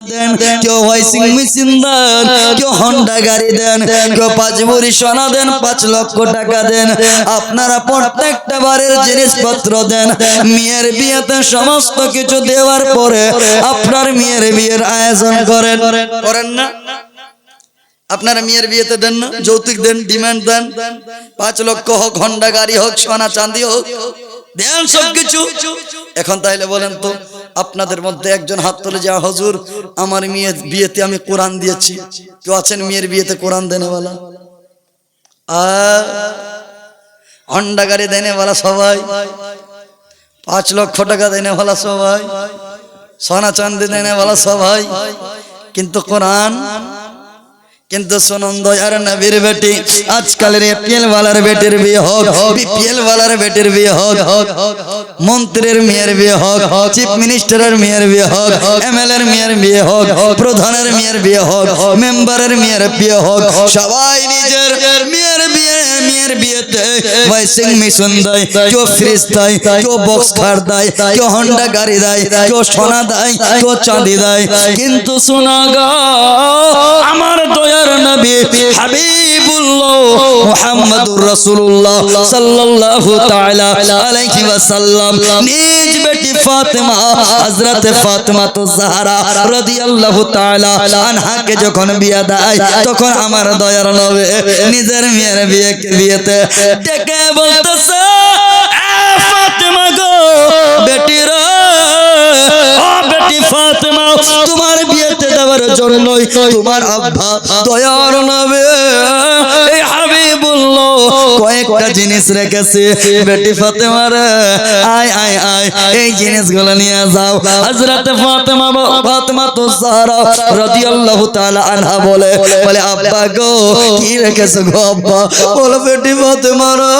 দেন, কেউ ওয়াইসিং মেশিন দেন, কেউ হন্ডা গাড়ি দেন, কেউ পাঁচ ভরি সোনা দেন, পাঁচ লক্ষ টাকা দেন। আপনারা প্রত্যেকটা বারের জিনিসপত্র দেন। মেয়ের বিয়েতে সমস্ত কিছু দেওয়ার পরে আপনার মেয়ের বিয়ের আয়োজন করেন। করেন না? আপনারা মেয়ের বিয়েতে দেন না? যৌতুক দেন, ডিমান্ড দেন। পাঁচ লক্ষ হোক হন্ডা গাড়ি হোক, সোনা চাঁদি হোক। দেন সবকিছু এখন তাইলে বলেন তো আপনাদের মধ্যে একজন হাত তুলে যা হজুর আমার মেয়ের বিয়েতে আমি কোরআন দিয়েছি। কেউ আছেন মেয়ের বিয়েতে কোরআন দেনে বলা? হন্ডা গাড়ি দেনে বলা সবাই? পাঁচ লক্ষ টাকা দেনে বলা সবাই? সোনা চাঁদি দেনে বলা সবাই? কিন্তু কোরআন কিন্তু সুনন্দ আর নবীর বেটি আজকালের এপিএল ওয়ালার বেটির বিয়ে হোক বিপিএল ওয়ালার বেটির বিয়ে হোক মন্ত্রীর মেয়ের বিয়ে হোক চিফ মিনিস্টারের মেয়ের বিয়ে হোক এমএলএ এর মেয়ের বিয়ে হোক প্রধানের মেয়ের বিয়ে হোক মেম্বারের মেয়ের বিয়ে হোক সবাই নিজের মেয়ের বিয়ে মেয়ের বিয়েতে ওয়াইসিং মেশিন দেয় কেউ ফ্রিজ দেয় কেউ বক্স খাট দেয় কেউ হন্ডা গাড়ি দেয় কেউ সোনা দেয় কেউ চাঁদি দেয় কিন্তু সোনা গা রাসূলুল্লাহ সাল্লাল্লাহু তাআলা আলাইহি ওয়াসাল্লাম নিজ বেটি ফাতেমা হযরত ফাতেমা তো জাহরা রাদিয়াল্লাহু তাআলা আনহাকে যখন বিয়ে দেয় তখন আমার দয়ার নবী নিজের মেয়ের বিয়েকে বিয়েতে ডেকে বলতেছে ফাতেমা গো বেটি রে ও বেটি ফাতেমা তোমার বিয়েতে দেওয়ার জন্যই তোমার আব্বা দয়ার নবে এই হাবিবুল্লাহ কয়েকটা জিনিস রেখেছে। বেটি ফাতেমা রে আয় আয় আয় এই জিনিসগুলো নিয়ে যাও। হযরত ফাতেমা ফাতেমা তো জাহরা রাদিয়াল্লাহু তাআলা আনহা বলে বলে আব্বা গো কি রেখেছো গো আব্বা? বলে বেটি ফাতেমা রে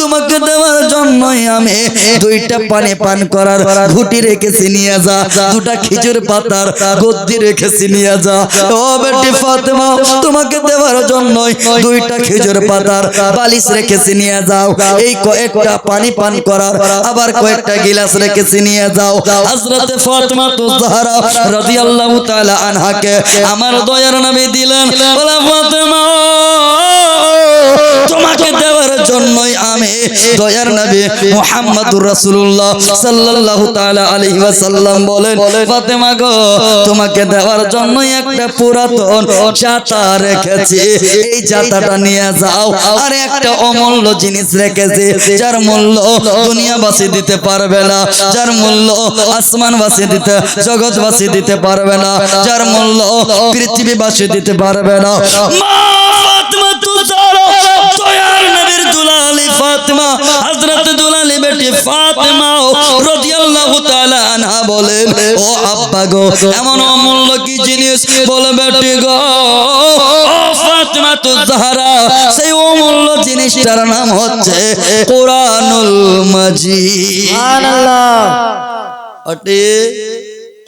তোমাকে দেওয়ার জন্যই আমি দুইটা পানি পান করার ঘুটি রেখেছি নিয়ে যা। দুটা খেজুর পাতার গদ্দি রেখেছি, নিয়ে যা। ও বেটি ফাতেমা, তোমাকে দেওয়ার জন্যই দুইটা খেজুর পাতার বালিশ রেখেছি, নিয়ে যাও। এই কয়েকটা পানি পান করার, আবার কয়েকটা গিলাস রেখেছি, নিয়ে যাও। হযরতে ফাতেমা তো জাহরা রাদিয়াল্লাহু তাআলা আনহাকে আমার দয়ার নবী দিলেন। বলা, ফাতেমা দয়ার নবী মুহাম্মদুর রাসূলুল্লাহ সাল্লাল্লাহু তাআলা আলাইহি ওয়াসাল্লাম বলেন, ফাতেমা গো, তোমাকে দেওয়ার জন্যই একটা পুরাতন জাতা রেখেছি। এই জাতাটা নিয়ে যাও। আর একটা অমূল্য জিনিস রেখেছি, যার মূল্য দুনিয়াবাসী দিতে পারবে না, যার মূল্য আসমানবাসী দিতে, জগৎবাসী দিতে পারবে না, যার মূল্য পৃথিবীবাসী দিতে পারবে না। মা ফাতেমা হযরত দুলালি বেটি ফাতেমা রাদিয়াল্লাহু তাআলা আনহা বলেন ও আব্বা গো এমন অমূল্য কি জিনিস বলে বেটি গো? ও ফাতেমা তু জাহরা সেই অমূল্য জিনিসটার নাম হচ্ছে কোরআনুল মাজিদ। সুবহানাল্লাহ। অটে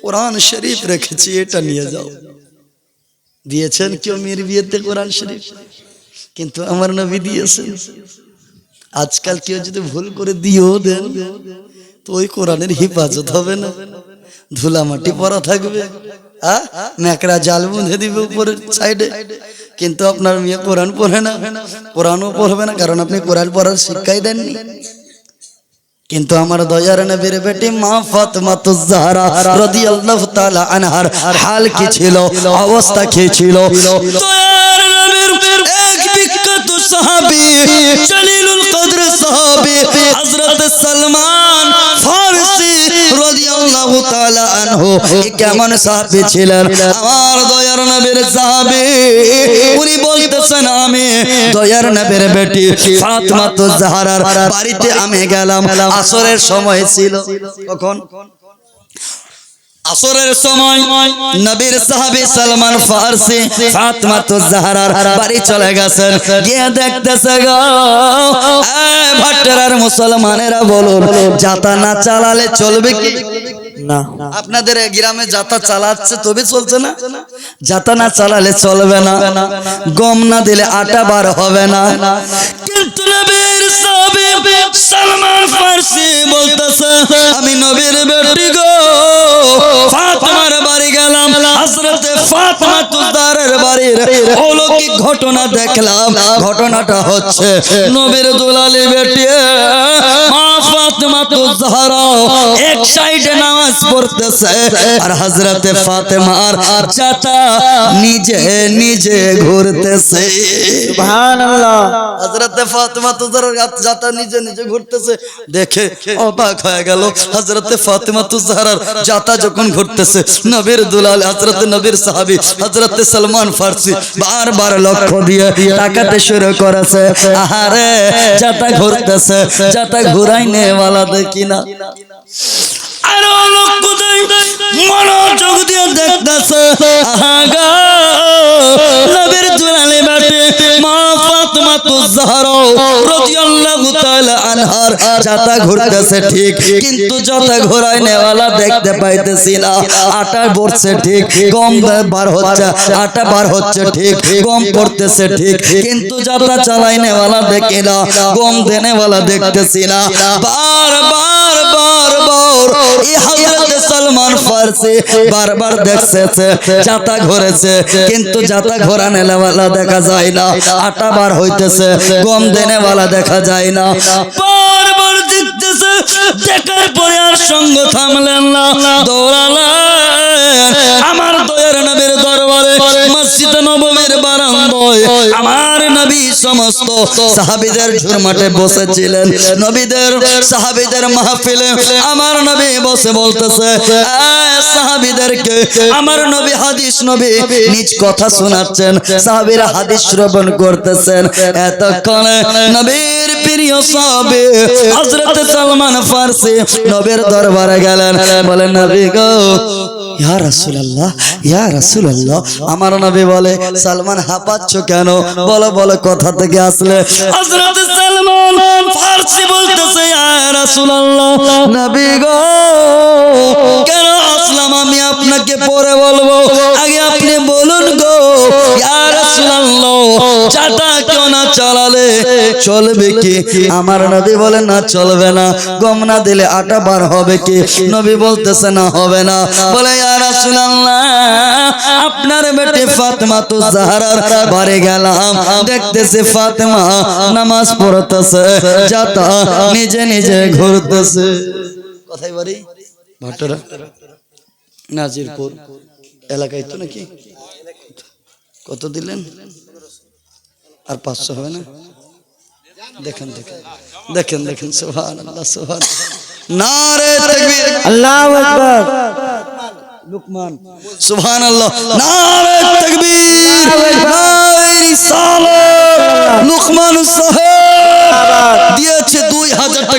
কোরআন শরীফ রেখেছি এটা নিয়ে যাও। দিয়েছেন কেউ মেয়ের বিয়েতে কোরআন শরীফ? কিন্তু আমার নবী দিয়েছেন। আজকাল কেউ যদি ভুল করে দিয়েও দেন তো ওই কোরআনের হিফাজত হবে না। ধুলা মাটি পরা থাকবে? ন্যাকড়া জাল বুঁধে দিবে উপরের সাইডে কিন্তু আপনার মেয়ে কোরআন পড়ে না কোরআনও পড়বে না কারণ আপনি কোরআন পড়ার শিক্ষাই দেননি। কিন্তু আমার দয়ার নবীর বেটি মা ফাতেমা তো জাহরা রাদিয়াল্লাহু তাআলা আনহার হাল কি ছিল অবস্থা কি ছিল? দয়ার নবীর এক বিখ্যাত সাহাবী সালমান ফারসি রাদিয়াল্লাহু তাআলা আনহু, এ কেমন সাহাবী ছিলেন? আমার দয়ার নবীর সাহাবী, উনি বলতেছেন, আমি দয়ার নবীর বেটি ফাতিমা তো জাহরার বাড়িতে আমি গেলাম, আসরের সময় ছিল। কখন? আসরের সময় নবীর সাহাবী সালমান ফারসি ফাতেমা তো জাহরার বাড়ি চলে গেছেন। গিয়ে দেখতেছে গো ভাট্টারার মুসলমানেরা বলুন, যাতা না চালালে চলবে কি? না। আপনাদের গ্রামে যাতা চালাচ্ছে তবে চলছে না? যাতা না চালালে চলবে না। গম না দিলে আটা বার হবে না। কিন্তু সালমান ফার্সি বলতেছে আমি নবীর বেটি গো। ফাতমার বাড়ি গেলাম হযরতে ফাতেমা বাড়ির অলৌকিক ঘটনা দেখলাম। ঘটনাটা হচ্ছে নবীর দুলালি বেটি মা ফাতেমা তুজারা এক সাইডে নামাজ পড়তেছে আর হযরতে ফাতেমার চাচা নিজে নিজে ঘুরতেছে। সুবহানাল্লাহ। হযরতে ফাতেমা তুজারা যাতা নিজে নিজে ঘুরতেছে। দেখে অবাক হয়ে গেল হযরতে ফাতেমা যখন ঘুরতেছে নবীর দুলাল হযরতে নবীর সাহাবী হযরতে সালমান ফারসি বারবার লক্ষ্য দিয়ে তাকাতে শুরু করেছে। আহারে যাতা ঘুরতেছে যাতা ঘুরাইনে वाला দেখি না। আরও লক্ষ্য মনোযোগ দিয়ে দেখতেছে। নবীর দুলালে বাটে মা আনহার যাতা ঘুরতেছে ঠিক। কিন্তু যাতা ঘোরায় নেওয়ালা দেখতে পাইতেছি না। আটা পড়ছে ঠিক। গম বার হচ্ছে আটা বার হচ্ছে ঠিক। গম পড়তেছে ঠিক। কিন্তু যাতা চালাই নেওয়ালা দেখি না। গম দেনেওয়ালা দেখতেছি না। বার বার বার বার এই হযরত সালমান ফারসি বারবার যাতা ঘুরেছে। কিন্তু যাতা ঘোরানে নেওয়ালা দেখা যায় না। আটা বার হইতেছে গম দেনেওয়ালা দেখা যায় না। বারবার দেখতেছে দেখার পরে আর সঙ্গ থামলেন না। দৌড়ালেন। আমার দয়ার নবীর দরবারে, মসজিদ বারান্দায় আমার নবী সমস্ত সাহাবীদের ঝুরমাটে বসেছিলেন। নবীদের সাহাবীদের মাহফিলে আমার নবী বসে বলতেছে "এই সাহাবীদেরকে আমার নবী হাদিস নবী নিজ কথা শোনাচ্ছেন। সাহাবীরা হাদিস শ্রবণ করতেছেন। এতক্ষণে নবীর প্রিয় সাহাবী হযরত সালমান ফারসি নবীর দরবারে গেলেন। বলেন নবী গো ইয়া রাসুলাল্লাহ ইয়া রাসুলাল্লাহ। আমার নবী বলে, সালমান, হাঁপাচ্ছ কেন? বলো বলো, কথা থেকে আসলে? হযরত সালমান ফারসি বলতেছে, ইয়া রাসুলাল্লাহ। নবী গো, কেন আসলাম আমি আপনাকে পরে বলব? আগে চালালে চলবে কি? আমার নবী বলে, না, চলবে না। গম না দিলে আটা বার হবে কি? নবী বলতেছে, না, হবে না। বলে আপনার বেটে ফাতেমা তো জাহরার বাড়ি গেলাম। দেখতেছে ফাতেমা নামাজ পড়তেছে, যাতা নিজে নিজে ঘুরতেছে। কোথায় বাড়ি? ভাটরা, নাজিরপুর এলাকায় তো নাকি? কত দিলেন? আর পাঁচশো হবে না? দেখেন দেখেন। দেখেন দেখেন সোহান আল্লাহ সোহান নারে তাকবীর। টাকা।